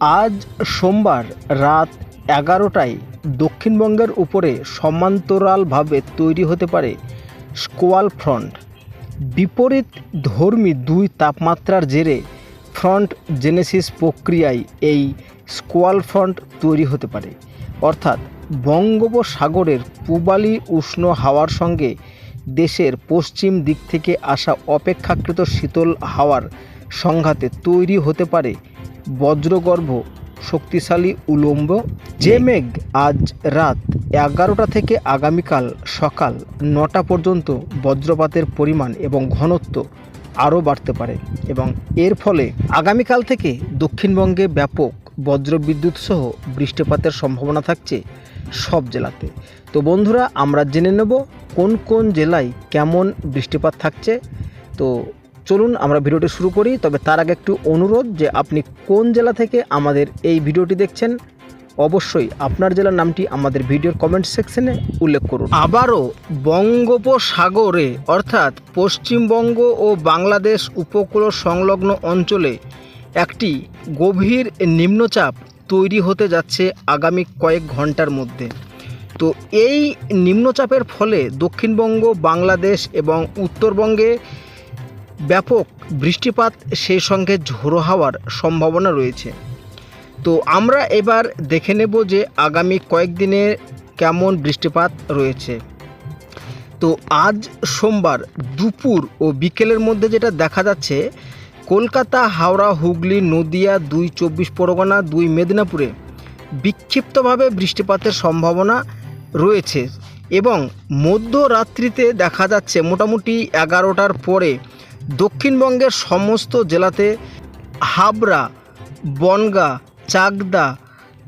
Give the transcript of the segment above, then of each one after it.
আজ সোমবার রাত এগারোটায় দক্ষিণবঙ্গের উপরে সমান্তরালভাবে তৈরি হতে পারে স্কোয়াল ফ্রন্ট। বিপরীত ধর্মী দুই তাপমাত্রার জেরে ফ্রন্ট জেনেসিস প্রক্রিয়ায় এই স্কোয়াল ফ্রন্ট তৈরি হতে পারে। অর্থাৎ বঙ্গোপসাগরের পূবালি উষ্ণ হাওয়ার সঙ্গে দেশের পশ্চিম দিক থেকে আসা অপেক্ষাকৃত শীতল হাওয়ার সংঘাতে তৈরি হতে পারে বজ্রগর্ভ শক্তিশালী উলম্ব যে মেঘ আজ রাত এগারোটা থেকে আগামীকাল সকাল নটা পর্যন্ত বজ্রপাতের পরিমাণ এবং ঘনত্ব আরও বাড়তে পারে এবং এর ফলে আগামীকাল থেকে দক্ষিণবঙ্গে ব্যাপক বজ্রবিদ্যুৎ সহ বৃষ্টিপাতের সম্ভাবনা থাকছে সব জেলাতে। তো বন্ধুরা আমরা জেনে নেব কোন কোন জেলায় কেমন বৃষ্টিপাত থাকছে। তো চলুন আমরা ভিডিওটি শুরু করি, তবে তার আগে একটু অনুরোধ যে আপনি কোন জেলা থেকে আমাদের এই ভিডিওটি দেখছেন, অবশ্যই আপনার জেলার নামটি আমাদের ভিডিওর কমেন্ট সেকশনে উল্লেখ করুন। আবারও বঙ্গোপসাগরে, অর্থাৎ পশ্চিমবঙ্গ ও বাংলাদেশ উপকূল সংলগ্ন অঞ্চলে একটি গভীর নিম্নচাপ তৈরি হতে যাচ্ছে আগামী কয়েক ঘণ্টার মধ্যে। তো এই নিম্নচাপের ফলে দক্ষিণবঙ্গ, বাংলাদেশ এবং উত্তরবঙ্গে ব্যাপক বৃষ্টিপাত সেই সঙ্গে ঝোড়ো হাওয়ার সম্ভাবনা রয়েছে। তো আমরা এবার দেখে নেব যে আগামী কয়েকদিনে কেমন বৃষ্টিপাত রয়েছে। তো আজ সোমবার দুপুর ও বিকেলের মধ্যে যেটা দেখা যাচ্ছে, কলকাতা, হাওড়া, হুগলি, নদিয়া, দুই চব্বিশ পরগনা, দুই মেদিনীপুরে বিক্ষিপ্তভাবে বৃষ্টিপাতের সম্ভাবনা রয়েছে এবং মধ্যরাত্রিতে দেখা যাচ্ছে মোটামুটি এগারোটার পরে দক্ষিণবঙ্গের সমস্ত জেলাতে হাবড়া, বনগা, চাকদা,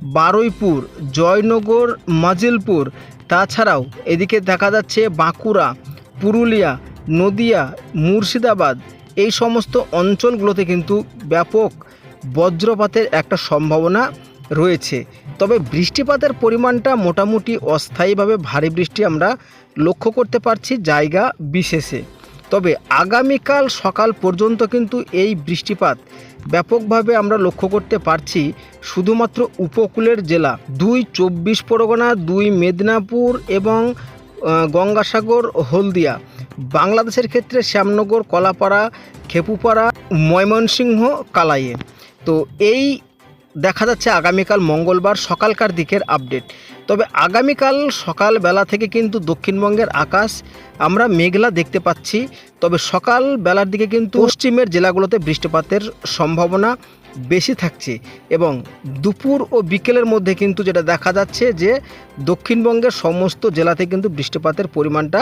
বারুইপুর, জয়নগর, মাজিলপুর, তাছাড়াও এদিকে দেখা যাচ্ছে বাঁকুড়া, পুরুলিয়া, নদিয়া, মুর্শিদাবাদ এই সমস্ত অঞ্চলগুলোতে কিন্তু ব্যাপক বজ্রপাতের একটা সম্ভাবনা রয়েছে। তবে বৃষ্টিপাতের পরিমাণটা মোটামুটি অস্থায়ীভাবে ভারী বৃষ্টি আমরা লক্ষ্য করতে পারছি জায়গা বিশেষে। তবে আগামীকাল সকাল পর্যন্ত কিন্তু এই বৃষ্টিপাত ব্যাপকভাবে আমরা লক্ষ্য করতে পারছি শুধুমাত্র উপকূলের জেলা। দুই চব্বিশ পরগনা, দুই মেদিনীপুর এবং গঙ্গাসাগর, হলদিয়া। বাংলাদেশের ক্ষেত্রে শ্যামনগর, কলাপাড়া, খেপুপাড়া, ময়মনসিংহ, কালাইয়ে। তো এই দেখা যাচ্ছে আগামীকাল মঙ্গলবার সকালকার দিকের আপডেট। তবে আগামীকাল সকালবেলা থেকে কিন্তু দক্ষিণবঙ্গের আকাশ আমরা মেঘলা দেখতে পাচ্ছি। তবে সকাল বেলার দিকে কিন্তু পশ্চিমের জেলাগুলোতে বৃষ্টিপাতের সম্ভাবনা বেশি থাকছে এবং দুপুর ও বিকেলের মধ্যে কিন্তু যেটা দেখা যাচ্ছে যে দক্ষিণবঙ্গের সমস্ত জেলাতে কিন্তু বৃষ্টিপাতের পরিমাণটা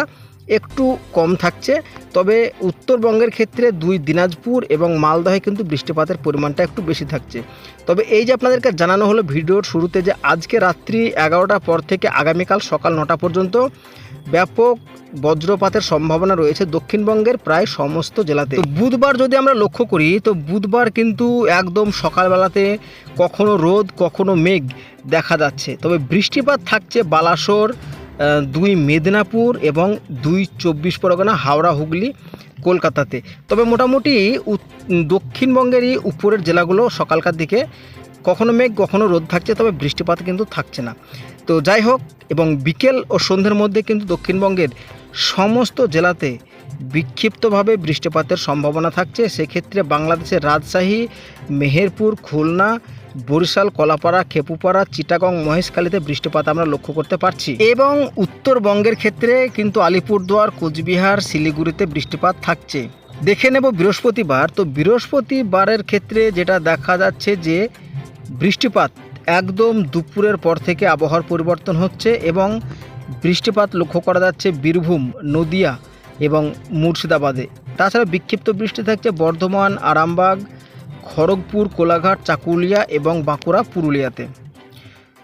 একটু কম থাকছে। তবে উত্তরবঙ্গের ক্ষেত্রে দুই দিনাজপুর এবং মালদহে কিন্তু বৃষ্টিপাতের পরিমাণটা একটু বেশি থাকছে। তবে এই যে আপনাদেরকে জানানো হলো ভিডিওর শুরুতে যে আজকে রাত্রি এগারোটার পর থেকে আগামীকাল সকাল নটা পর্যন্ত ব্যাপক বজ্রপাতের সম্ভাবনা রয়েছে দক্ষিণবঙ্গের প্রায় সমস্ত জেলাতে। বুধবার যদি আমরা লক্ষ্য করি, তো বুধবার কিন্তু একদম সকালবেলাতে কখনো রোদ, কখনো মেঘ দেখা যাচ্ছে। তবে বৃষ্টিপাত থাকছে বালাসোর দুই মেদিনীপুর এবং দুই চব্বিশ পরগনা, হাওড়া, হুগলি, কলকাতাতে। তবে মোটামুটি দক্ষিণবঙ্গেরই উপরের জেলাগুলো সকালকার দিকে কখনো মেঘ, কখনো রোদ থাকছে, তবে বৃষ্টিপাত কিন্তু থাকছে না। তো যাই হোক, এবং বিকেল ও সন্ধ্যের মধ্যে কিন্তু দক্ষিণবঙ্গের সমস্ত জেলাতে বিক্ষিপ্তভাবে বৃষ্টিপাতের সম্ভাবনা থাকছে। সেক্ষেত্রে বাংলাদেশের রাজশাহী, মেহেরপুর, খুলনা, বরিশাল, কলাপাড়া, খেপুপাড়া, চিটাগং, মহেশখালীতে বৃষ্টিপাত আমরা লক্ষ্য করতে পারছি। এবং উত্তরবঙ্গের ক্ষেত্রে কিন্তু আলিপুরদুয়ার, কোচবিহার, শিলিগুড়িতে বৃষ্টিপাত থাকছে। দেখে নেব বৃহস্পতিবার। তো বৃহস্পতিবারের ক্ষেত্রে যেটা দেখা যাচ্ছে যে বৃষ্টিপাত একদম দুপুরের পর থেকে আবহাওয়ার পরিবর্তন হচ্ছে এবং বৃষ্টিপাত লক্ষ্য করা যাচ্ছে বীরভূম, নদিয়া এবং মুর্শিদাবাদে। তাছাড়া বিক্ষিপ্ত বৃষ্টি থাকছে বর্ধমান, আরামবাগ, খড়গপুর, কোলাঘাট, চাকুলিয়া এবং বাঁকুড়া, পুরুলিয়াতে।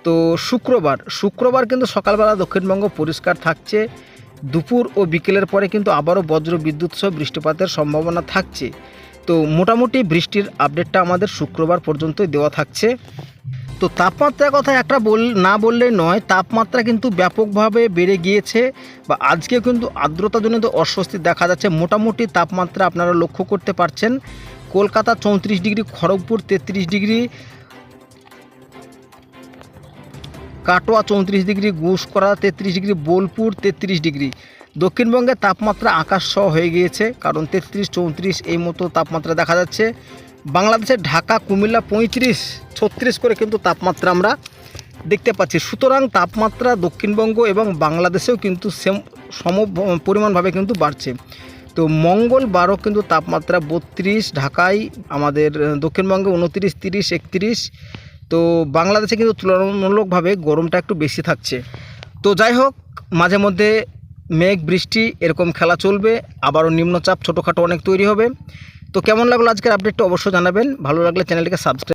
তো শুক্রবার শুক্রবার কিন্তু সকালবেলা দক্ষিণবঙ্গ পরিষ্কার থাকছে। দুপুর ও বিকেলের পরে কিন্তু আবারও বজ্র বিদ্যুৎ সহ বৃষ্টিপাতের সম্ভাবনা থাকছে। তো মোটামুটি বৃষ্টির আপডেটটা আমাদের শুক্রবার পর্যন্তই দেওয়া থাকছে। তো তাপমাত্রার কথা একটা বল, না বললে নয়, তাপমাত্রা কিন্তু ব্যাপকভাবে বেড়ে গিয়েছে বা আজকে কিন্তু আর্দ্রতাজনিত অস্বস্তি দেখা যাচ্ছে। মোটামুটি তাপমাত্রা আপনারা লক্ষ্য করতে পারছেন। কলকাতা চৌত্রিশ ডিগ্রি, খড়গপুর তেত্রিশ ডিগ্রি, কাটোয়া চৌত্রিশ ডিগ্রি, গুসকরা তেত্রিশ ডিগ্রি, বোলপুর তেত্রিশ ডিগ্রি। দক্ষিণবঙ্গে তাপমাত্রা আকাশ সহ হয়ে গিয়েছে, কারণ তেত্রিশ, চৌত্রিশ এই মতো তাপমাত্রা দেখা যাচ্ছে। বাংলাদেশের ঢাকা, কুমিল্লা পঁয়ত্রিশ, ছত্রিশ করে কিন্তু তাপমাত্রা আমরা দেখতে পাচ্ছি। সুতরাং তাপমাত্রা দক্ষিণবঙ্গ এবং বাংলাদেশেও কিন্তু সেম সম পরিমাণভাবে কিন্তু বাড়ছে। তো মঙ্গলবারও কিন্তু তাপমাত্রা বত্রিশ, ঢাকায় আমাদের দক্ষিণবঙ্গে উনত্রিশ, তিরিশ, একত্রিশ। তো বাংলাদেশে কিন্তু তুলনামূলকভাবে গরমটা একটু বেশি থাকছে। তো যাই হোক মাঝে মধ্যে মেঘ, বৃষ্টি, এরকম খেলা চলবে, আবারও নিম্নচাপ, ছোটোখাটো অনেক তৈরি হবে। তো কেমন লাগল আজকের আপডেটটা অবশ্যই জানাবেন। ভালো লাগলে চ্যানেলটিকে সাবস্ক্রাইব